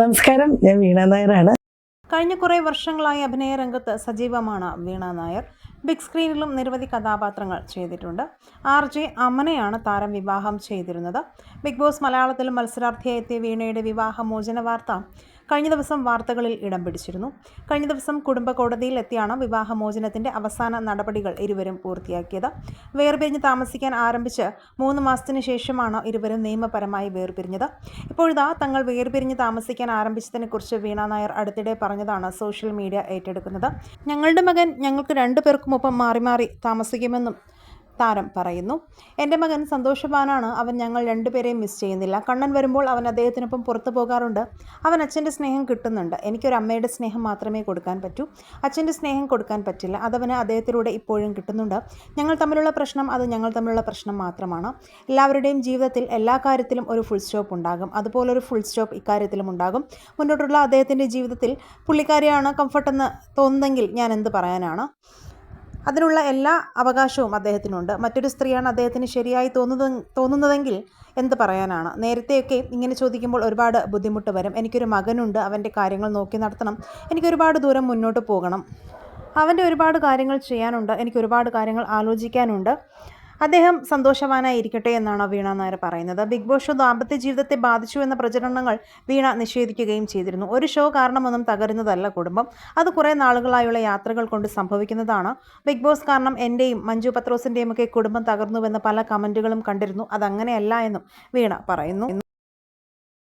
നമസ്കാരം ഞാൻ വീണ നായരാണ്. കഴിഞ്ഞ കുറേ വർഷങ്ങളായി അഭിനയ രംഗത്ത് സജീവമാണ് വീണ നായർ. ബിഗ് സ്ക്രീനിലും നിരവധി കഥാപാത്രങ്ങൾ ചെയ്തിട്ടുണ്ട്. ആർ ജെ അമനയാണ് താരം വിവാഹം ചെയ്തിരുന്നത്. ബിഗ് ബോസ് മലയാളത്തിൽ മത്സരാർത്ഥിയായി എത്തിയ വീണയുടെ വിവാഹമോചന വാർത്ത കഴിഞ്ഞ ദിവസം വാർത്തകളിൽ ഇടം പിടിച്ചിരുന്നു. കഴിഞ്ഞ ദിവസം കുടുംബ കോടതിയിൽ എത്തിയാണ് അവസാന നടപടികൾ ഇരുവരും പൂർത്തിയാക്കിയത്. വേർപിരിഞ്ഞ് താമസിക്കാൻ ആരംഭിച്ച് മൂന്ന് മാസത്തിന് ശേഷമാണ് ഇരുവരും നിയമപരമായി വേർപിരിഞ്ഞത്. ഇപ്പോഴിതാ തങ്ങൾ വേർപിരിഞ്ഞ് താമസിക്കാൻ ആരംഭിച്ചതിനെക്കുറിച്ച് വീണ നായർ അടുത്തിടെ പറഞ്ഞതാണ് സോഷ്യൽ മീഡിയ ഏറ്റെടുക്കുന്നത്. ഞങ്ങളുടെ മകൻ ഞങ്ങൾക്ക് രണ്ടു പേർക്കുമൊപ്പം മാറി മാറി താമസിക്കുമെന്നും താരം പറയുന്നു. എന്റെ മകൻ സന്തോഷവാനാണ്. അവൻ ഞങ്ങൾ രണ്ടുപേരെയും മിസ് ചെയ്യുന്നില്ല. കണ്ണൻ വരുമ്പോൾ അവൻ അദ്ദേഹത്തിനൊപ്പം പുറത്തു പോകാറുണ്ട്. അവൻ അച്ഛന്റെ സ്നേഹം കിട്ടുന്നുണ്ട്. എനിക്കൊരു അമ്മയുടെ സ്നേഹം മാത്രമേ കൊടുക്കാൻ പറ്റൂ. അച്ഛന്റെ സ്നേഹം കൊടുക്കാൻ പറ്റില്ല. അതവന് അദ്ദേഹത്തിലൂടെ ഇപ്പോഴും കിട്ടുന്നുണ്ട്. ഞങ്ങൾ തമ്മിലുള്ള പ്രശ്നം അത് ഞങ്ങൾ തമ്മിലുള്ള പ്രശ്നം മാത്രമാണ്. എല്ലാവരുടെയും ജീവിതത്തിൽ എല്ലാ കാര്യത്തിലും ഒരു ഫുൾ സ്റ്റോപ്പ് ഉണ്ടാകും. അതുപോലൊരു ഫുൾ സ്റ്റോപ്പ് ഇക്കാര്യത്തിലും ഉണ്ടാകും. മുന്നോട്ടുള്ള അദ്ദേഹത്തിന്റെ ജീവിതത്തിൽ പുള്ളിക്കാരിയാണ് കംഫർട്ടെന്ന് തോന്നുന്നെങ്കിൽ ഞാൻ എന്ത് പറയാനാണ്? അതിനുള്ള എല്ലാ അവകാശവും അദ്ദേഹത്തിനുണ്ട്. മറ്റൊരു സ്ത്രീയാണ് അദ്ദേഹത്തിന് ശരിയായി തോന്നുന്നത് തോന്നുന്നതെങ്കിൽ എന്ത് പറയാനാണ്? നേരത്തെയൊക്കെ ഇങ്ങനെ ചോദിക്കുമ്പോൾ ഒരുപാട് ബുദ്ധിമുട്ട് വരും. എനിക്കൊരു മകനുണ്ട് അവന്റെ കാര്യങ്ങൾ നോക്കി നടത്തണം. എനിക്കൊരുപാട് ദൂരം മുന്നോട്ട് പോകണം. അവന്റെ ഒരുപാട് കാര്യങ്ങൾ ചെയ്യാനുണ്ട്. എനിക്ക് ഒരുപാട് കാര്യങ്ങൾ ആലോചിക്കാനുണ്ട്. അദ്ദേഹം സന്തോഷവാനായിരിക്കട്ടെ എന്നാണ് വീണ നായർ പറയുന്നത്. ബിഗ് ബോസ് ഷോ ദാമ്പത്യ ജീവിതത്തെ ബാധിച്ചു എന്ന പ്രചരണങ്ങൾ വീണ നിഷേധിക്കുകയും ചെയ്തിരുന്നു. ഒരു ഷോ കാരണമൊന്നും തകരുന്നതല്ല കുടുംബം. അത് കുറേ നാളുകളായുള്ള യാത്രകൾ കൊണ്ട് സംഭവിക്കുന്നതാണ്. ബിഗ് ബോസ് കാരണം എന്റെയും മഞ്ജു പത്രോസിന്റെയും ഒക്കെ കുടുംബം തകർന്നുവെന്ന് പല കമന്റുകളും കണ്ടിരുന്നു. അതങ്ങനെയല്ല എന്നും വീണ പറയുന്നു.